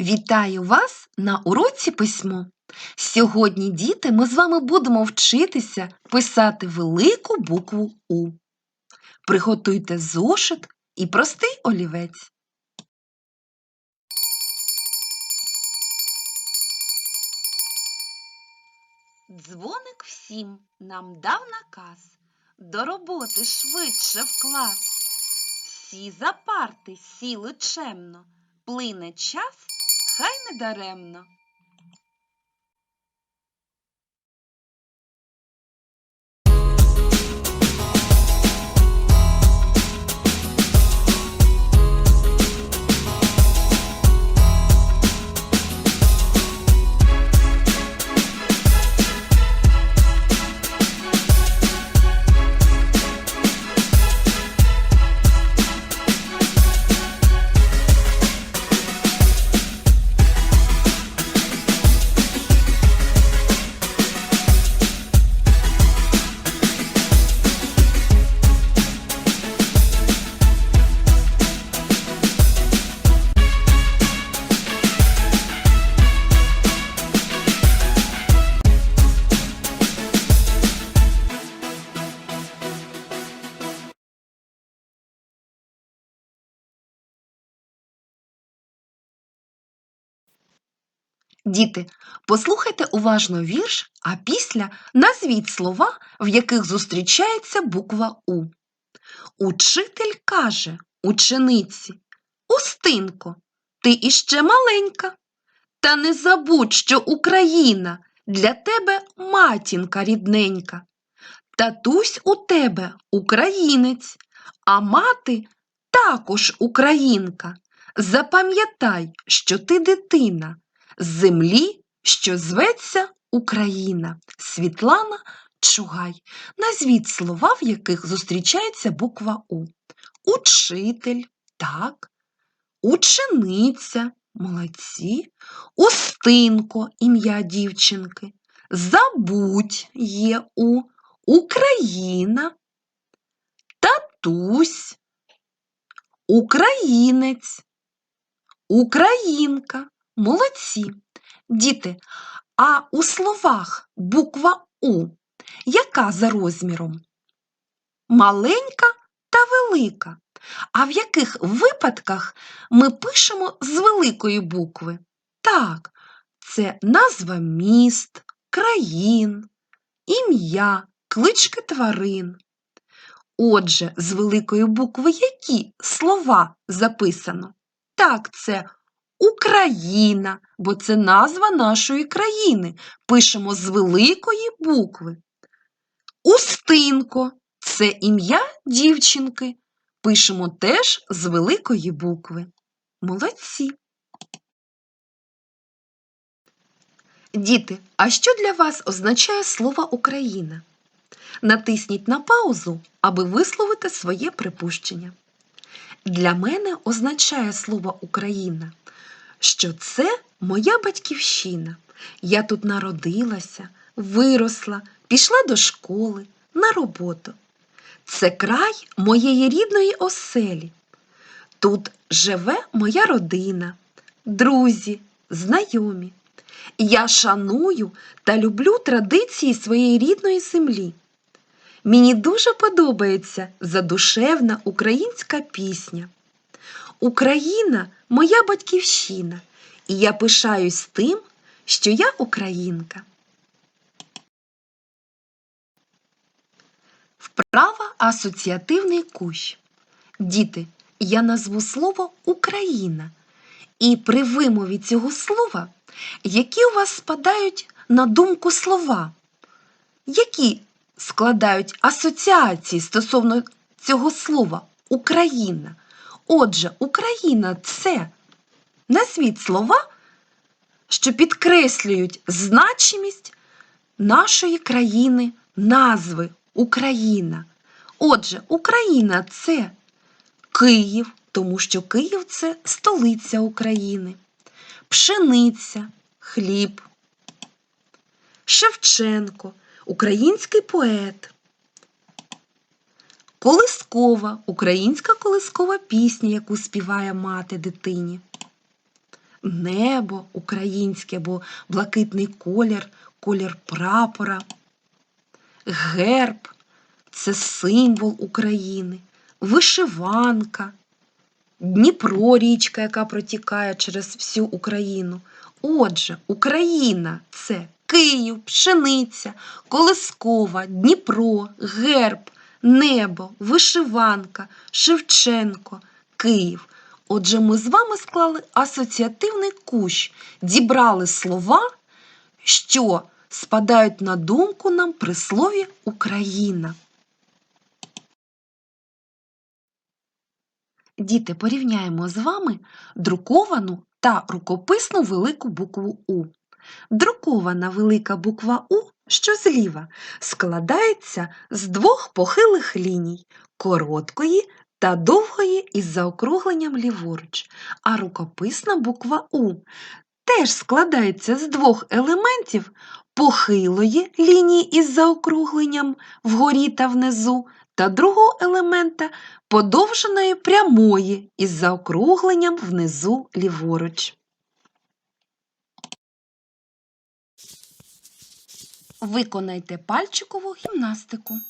Вітаю вас на уроці письмо. Сьогодні, діти, ми з вами будемо вчитися писати велику букву У. Приготуйте зошит і простий олівець. Дзвоник всім нам дав наказ до роботи швидше в клас. Всі за парти сіли чемно, плине час, хай не даремно. Діти, послухайте уважно вірш, а після назвіть слова, в яких зустрічається буква У. Учитель каже учениці Устинко, ти іще маленька. Та не забудь, що Україна для тебе матінка рідненька. Татусь у тебе українець, а мати також українка. Запам'ятай, що ти дитина землі, що зветься Україна. Світлана Чугай. Назвіть слова, в яких зустрічається буква У. Учитель, так, учениця, молодці, Устинко, ім'я дівчинки, Забудь є у, Україна, Татусь, Українець, Українка. Молодці. Діти, а у словах буква У яка за розміром? Маленька та велика. А в яких випадках ми пишемо з великої букви? Так, це назва міст, країн, ім'я, клички тварин. Отже, з великої букви які слова записано? Так, це Україна, бо це назва нашої країни. Пишемо з великої букви. Устинко це ім'я дівчинки. Пишемо теж з великої букви. Молодці. Діти, а що для вас означає слово Україна? Натисніть на паузу, аби висловити своє припущення. Для мене означає слово Україна, що це моя батьківщина. Я тут народилася, виросла, пішла до школи, на роботу. Це край моєї рідної оселі. Тут живе моя родина, друзі, знайомі. Я шаную та люблю традиції своєї рідної землі. Мені дуже подобається задушевна українська пісня. Україна моя батьківщина, і я пишаюсь тим, що я українка. Вправа асоціативний кущ. Діти, я назву слово Україна. І при вимові цього слова, які у вас спадають на думку слова, які складають асоціації стосовно цього слова Україна. Отже, Україна це назвіть слова, що підкреслюють значимість нашої країни, назви Україна. Отже, Україна це Київ, тому що Київ це столиця України, пшениця, хліб, Шевченко, український поет. Колискова, українська колискова пісня, яку співає мати дитині. небо українське або блакитний колір, колір прапора. Герб це символ України, вишиванка, Дніпро річка, яка протікає через всю Україну. Отже, Україна це Київ, пшениця, Колискова, Дніпро, герб, небо, вишиванка, Шевченко, Київ. Отже, ми з вами склали асоціативний кущ, дібрали слова, що спадають на думку нам при слові Україна. Діти, порівняємо з вами друковану та рукописну велику букву У. Друкована велика буква У, що зліва, складається з двох похилих ліній короткої та довгої із заокругленням ліворуч, а рукописна буква У теж складається з двох елементів похилої лінії із заокругленням вгорі та внизу, та другого елемента подовженої прямої із заокругленням внизу ліворуч. Виконайте пальчикову гімнастику.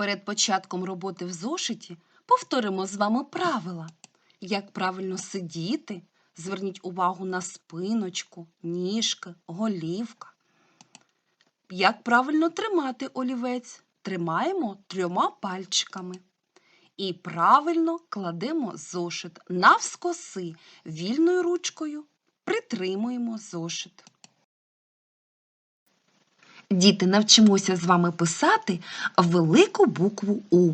Перед початком роботи в зошиті повторимо з вами правила. Як правильно сидіти, зверніть увагу на спиночку, ніжки, голівка. Як правильно тримати олівець? Тримаємо трьома пальчиками. І правильно кладемо зошит навскоси вільною ручкою. Притримуємо зошит. Діти, навчимося з вами писати велику букву У,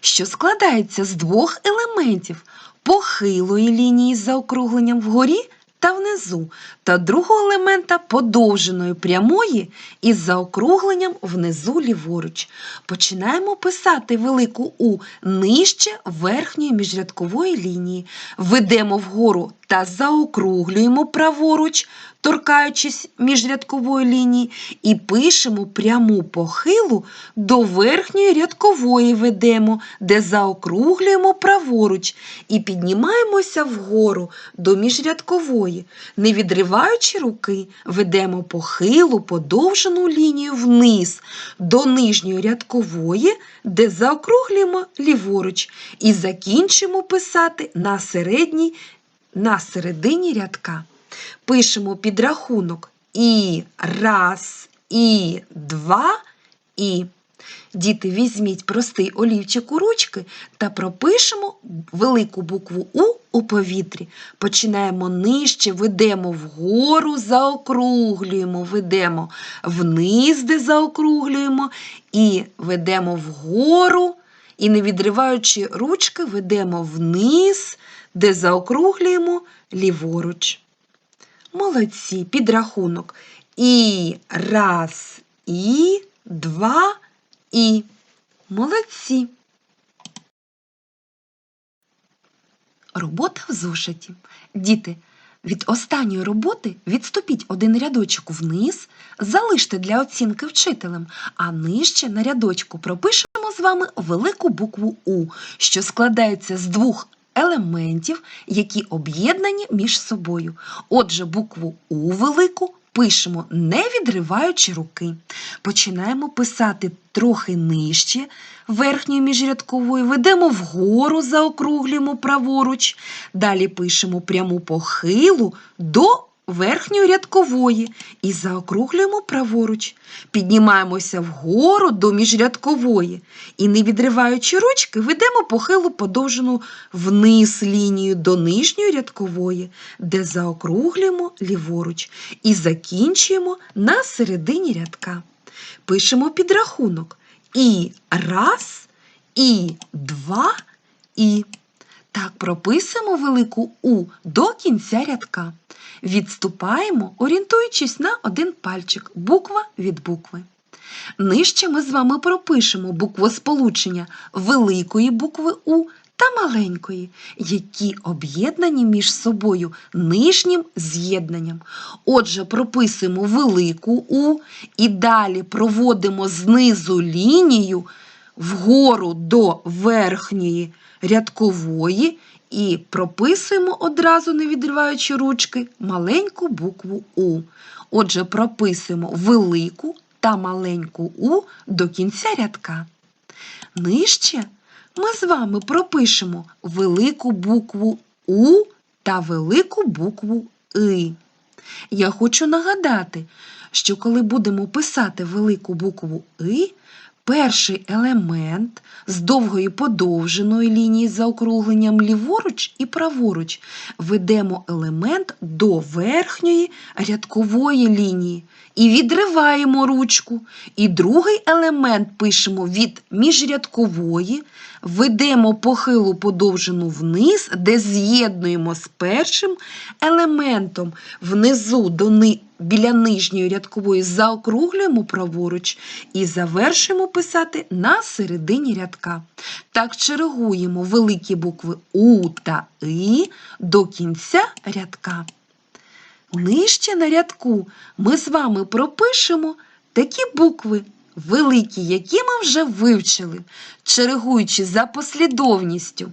що складається з двох елементів похилої лінії з заокругленням вгорі та внизу, та другого елемента подовженої прямої із заокругленням внизу ліворуч. Починаємо писати велику У нижче верхньої міжрядкової лінії. Ведемо вгору та заокруглюємо праворуч, торкаючись міжрядкової лінії, і пишемо пряму похилу до верхньої рядкової ведемо, де заокруглюємо праворуч і піднімаємося вгору до міжрядкової. Не відриваючи руки, ведемо похилу подовжену лінію вниз до нижньої рядкової, де заокруглюємо ліворуч, і закінчимо писати на середній на середині рядка. Пишемо підрахунок і раз, і два, і. Діти, візьміть простий олівчик у ручки та пропишемо велику букву У у повітрі. Починаємо нижче, ведемо вгору, заокруглюємо, ведемо вниз, де заокруглюємо, і ведемо вгору, і не відриваючи ручки, ведемо вниз, де заокруглюємо ліворуч. Молодці, підрахунок. І раз, і два, і. Молодці. Робота в зошиті. Діти, від останньої роботи відступіть один рядочок вниз, залиште для оцінки вчителем, а нижче на рядочку пропишемо з вами велику букву У, що складається з двох елементів, які об'єднані між собою. Отже, букву У велику пишемо, не відриваючи руки. Починаємо писати трохи нижче верхньої міжрядкової, ведемо вгору, заокруглюємо праворуч. Далі пишемо пряму похилу до верхньої рядкової і заокруглюємо праворуч. Піднімаємося вгору до міжрядкової і, не відриваючи ручки, ведемо похилу подовжену вниз лінію до нижньої рядкової, де заокруглюємо ліворуч і закінчуємо на середині рядка. Пишемо підрахунок і раз, і два, і. Так прописуємо велику У до кінця рядка. Відступаємо, орієнтуючись на один пальчик, буква від букви. Нижче ми з вами пропишемо буквосполучення великої букви У та маленької, які об'єднані між собою нижнім з'єднанням. Отже, прописуємо велику У і далі проводимо знизу лінію вгору до верхньої рядкової і прописуємо одразу, не відриваючи ручки, маленьку букву У. Отже, прописуємо велику та маленьку У до кінця рядка. Нижче ми з вами пропишемо велику букву У та велику букву И. Я хочу нагадати, що коли будемо писати велику букву И, перший елемент з довгої подовженої лінії за округленням ліворуч і праворуч ведемо елемент до верхньої рядкової лінії і відриваємо ручку. І другий елемент пишемо від міжрядкової, ведемо похилу подовжену вниз, де з'єднуємо з першим елементом внизу до. Біля нижньої рядкової заокруглюємо праворуч і завершуємо писати на середині рядка. Так чергуємо великі букви У та И до кінця рядка. Нижче на рядку ми з вами пропишемо такі букви великі, які ми вже вивчили, чергуючи за послідовністю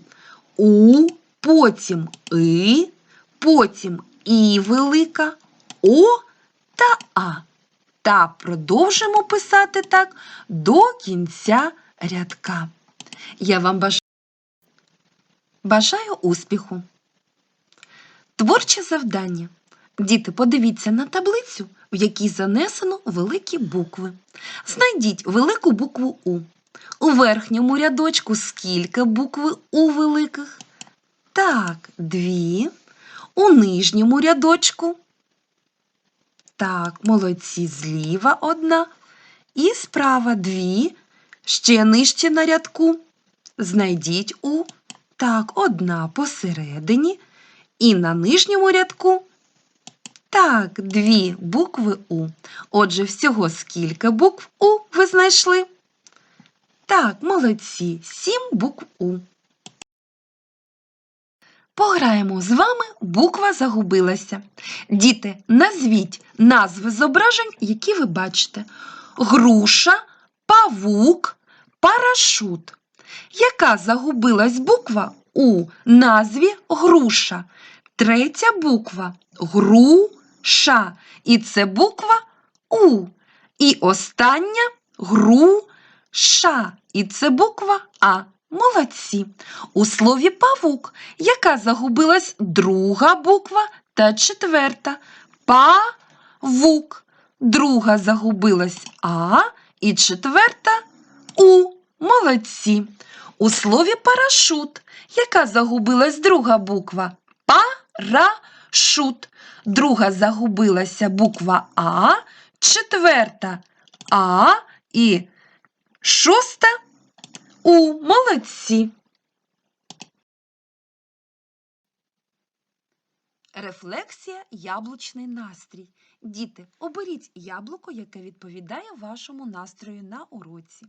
У, потім И, потім І велика, О та А. Та продовжимо писати так до кінця рядка. Я вам бажаю, бажаю успіху. Творче завдання. Діти, подивіться на таблицю, в якій занесено великі букви. Знайдіть велику букву У. У верхньому рядочку скільки букви У великих? Так, дві. У нижньому рядочку. Так, молодці, зліва одна. І справа дві. Ще нижче на рядку. Знайдіть У. Так, одна посередині. І на нижньому рядку. Так, дві букви У. Отже, всього скільки букв У ви знайшли? Так, молодці, сім букв У. Пограємо з вами буква загубилася. Діти, назвіть назви зображень, які ви бачите. Груша, павук, парашут. Яка загубилась буква у назві груша? Третя буква груша. І це буква У. І остання груша. І це буква А. Молодці. У слові павук, яка загубилась друга буква та четверта. Павук. Друга загубилась А і четверта У. Молодці. У слові парашут, яка загубилась друга буква? Парашут. Друга загубилася буква А, четверта А і шоста У. Молодці. Рефлексія яблучний настрій. Діти, оберіть яблуко, яке відповідає вашому настрою на уроці.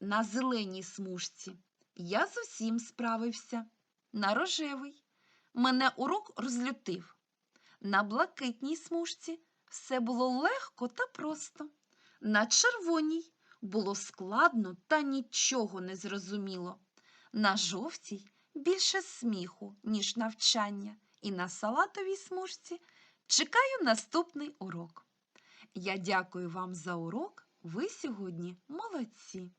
На зеленій смужці я з усім справився. На рожевий мене урок розлютив. На блакитній смужці все було легко та просто. На червоній було складно та нічого не зрозуміло. На жовтій більше сміху, ніж навчання, і на салатовій смужці чекаю наступний урок. Я дякую вам за урок. Ви сьогодні молодці.